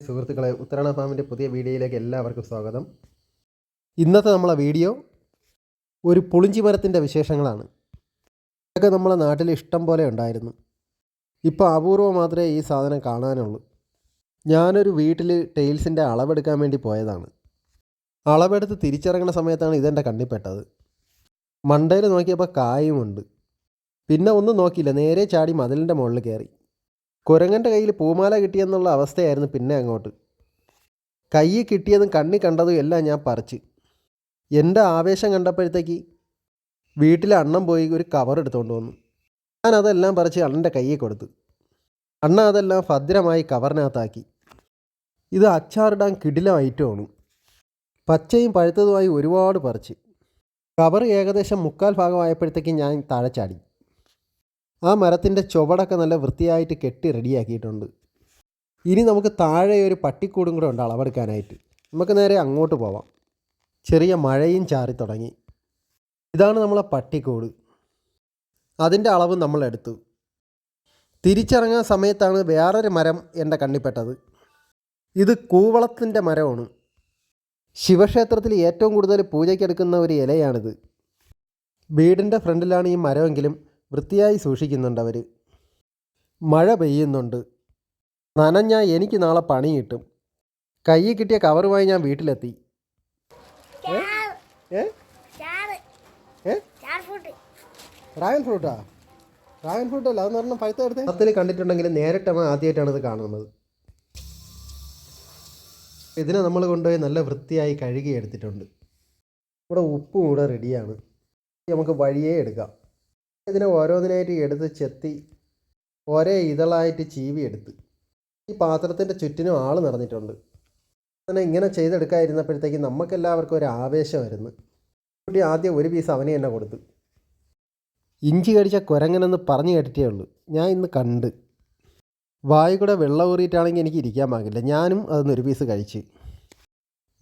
സുഹൃത്തുക്കളെ ഉത്തരാണ ഫാമിന്റെ പുതിയ വീഡിയോയിലേക്ക് എല്ലാവർക്കും സ്വാഗതം. ഇന്നത്തെ നമ്മളെ വീഡിയോ ഒരു പുളിഞ്ചി മരത്തിന്റെ വിശേഷങ്ങളാണ്. ഇതൊക്കെ നമ്മളെ നാട്ടിൽ ഇഷ്ടം പോലെ ഉണ്ടായിരുന്നു. ഇപ്പോൾ അപൂർവം മാത്രമേ ഈ സാധനം കാണാനുള്ളൂ. ഞാനൊരു വീട്ടിൽ ടെയിൽസിന്റെ അളവെടുക്കാൻ വേണ്ടി പോയതാണ്. അളവെടുത്ത് തിരിച്ചിറങ്ങുന്ന സമയത്താണ് ഇതെന്റെ കണ്ണിപ്പെട്ടത് മണ്ടയിൽ നോക്കിയപ്പോൾ കായുമുണ്ട്. പിന്നെ ഒന്നും നോക്കിയില്ല നേരെ ചാടി മതിലിന്റെ മുകളിൽ കയറി. കുരങ്ങന്റെ കയ്യിൽ പൂമാല കിട്ടിയെന്നുള്ള അവസ്ഥയായിരുന്നു പിന്നെ അങ്ങോട്ട്. കൈ കിട്ടിയതും കണ്ണി കണ്ടതും എല്ലാം ഞാൻ പറിച്ച്. എന്റെ ആവേശം കണ്ടപ്പോഴത്തേക്ക് വീട്ടിലെ അണ്ണം പോയി ഒരു കവർ എടുത്തുകൊണ്ട് വന്നു. ഞാൻ അതെല്ലാം പറിച്ച് അണ്ണന്റെ കയ്യിൽ കൊടുത്തു. അണ്ണ അതെല്ലാം ഭദ്രമായി കവറിനകത്താക്കി. ഇത് അച്ചാറിടാൻ കിടിലം ഐറ്റമാണ്. പച്ചയും പഴുത്തതുമായി ഒരുപാട് പറിച്ച്. കവർ ഏകദേശം മുക്കാൽ ഭാഗമായപ്പോഴത്തേക്ക് ഞാൻ താഴെ ചാടി. ആ മരത്തിന്റെ ചുവടൊക്കെ നല്ല വൃത്തിയായിട്ട് കെട്ടി റെഡിയാക്കിയിട്ടുണ്ട്. ഇനി നമുക്ക് താഴെ ഒരു പട്ടിക്കൂടും കൂടെ ഉണ്ട് അളവെടുക്കാനായിട്ട്. നമുക്ക് നേരെ അങ്ങോട്ട് പോവാം. ചെറിയ മഴയും ചാറി തുടങ്ങി. ഇതാണ് നമ്മളെ പട്ടിക്കൂട്. അതിന്റെ അളവ് നമ്മൾ എടുത്തു. തിരിച്ചിറങ്ങാൻ സമയത്താണ് വേറൊരു മരം എന്റെ കണ്ണിപ്പെട്ടത്. ഇത് കൂവളത്തിന്റെ മരമാണ്. ശിവക്ഷേത്രത്തിൽ ഏറ്റവും കൂടുതൽ പൂജയ്ക്കെടുക്കുന്ന ഒരു ഇലയാണിത്. വീടിന്റെ ഫ്രണ്ടിലാണ് ഈ മരമെങ്കിലും വൃത്തിയായി സൂക്ഷിക്കുന്നുണ്ട് അവർ മഴ പെയ്യുന്നുണ്ട്. നനഞ്ഞ എനിക്ക് നാളെ പണി കിട്ടും. കയ്യിൽ കിട്ടിയ കവറുമായി ഞാൻ വീട്ടിലെത്തി. ഡ്രാഗൺ ഫ്രൂട്ടാ. Dragon fruit? അല്ല അതെന്ന് പറഞ്ഞാൽ പഴുത്ത എടുത്ത്. പത്തിൽ കണ്ടിട്ടുണ്ടെങ്കിൽ നേരിട്ടാണ് ആദ്യമായിട്ടാണ് ഇത് കാണുന്നത്. ഇതിനെ നമ്മൾ കൊണ്ടുപോയി നല്ല വൃത്തിയായി കഴുകി എടുത്തിട്ടുണ്ട്. ഇവിടെ ഉപ്പും കൂടെ റെഡിയാണ് നമുക്ക് വഴിയേ എടുക്കാം. ഇതിനെ ഓരോന്നിനായിട്ട് എടുത്ത് ചെത്തി ഒരേ ഇതളായിട്ട് ചീവി എടുത്ത്. ഈ പാത്രത്തിന്റെ ചുറ്റിനും ആൾ നടന്നിട്ടുണ്ട്. അങ്ങനെ ഇങ്ങനെ ചെയ്തെടുക്കാതിരുന്നപ്പോഴത്തേക്ക് നമുക്കെല്ലാവർക്കും ഒരു ആവേശമായിരുന്നു കുട്ടി ആദ്യം ഒരു പീസ് അവനെ തന്നെ കൊടുത്തു. ഇഞ്ചി കടിച്ച കുരങ്ങനെന്ന് പറഞ്ഞു കേട്ടിട്ടേ ഉള്ളൂ. ഞാൻ ഇന്ന് കണ്ട്. വായു കൂടെ വെള്ളം ഊറിയിട്ടാണെങ്കിൽ എനിക്ക് ഇരിക്കാൻ പാകില്ല. ഞാനും അതൊന്ന് ഒരു പീസ് കഴിച്ച്.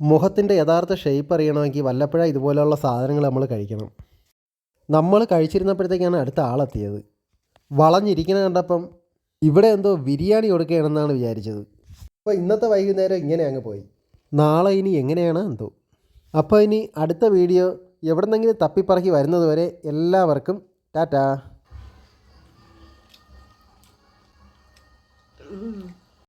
മുഖത്തിന്റെ യഥാർത്ഥ ഷേപ്പ് അറിയണമെങ്കിൽ വല്ലപ്പോഴാണ് ഇതുപോലെയുള്ള സാധനങ്ങൾ നമ്മൾ കഴിക്കണം. നമ്മൾ കഴിച്ചിരുന്നപ്പോഴത്തേക്കാണ് അടുത്ത ആളെത്തിയത്. വളഞ്ഞിരിക്കുന്ന കണ്ടപ്പം ഇവിടെ എന്തോ ബിരിയാണി കൊടുക്കുകയാണെന്നാണ് വിചാരിച്ചത്. അപ്പോൾ ഇന്നത്തെ വൈകുന്നേരം ഇങ്ങനെ അങ്ങ് പോയി. നാളെ ഇനി എങ്ങനെയാണ് എന്തോ. അപ്പോൾ ഇനി അടുത്ത വീഡിയോ എവിടെന്നെങ്കിലും തപ്പിപ്പറക്കി വരുന്നത് വരെ എല്ലാവർക്കും ടാറ്റാ.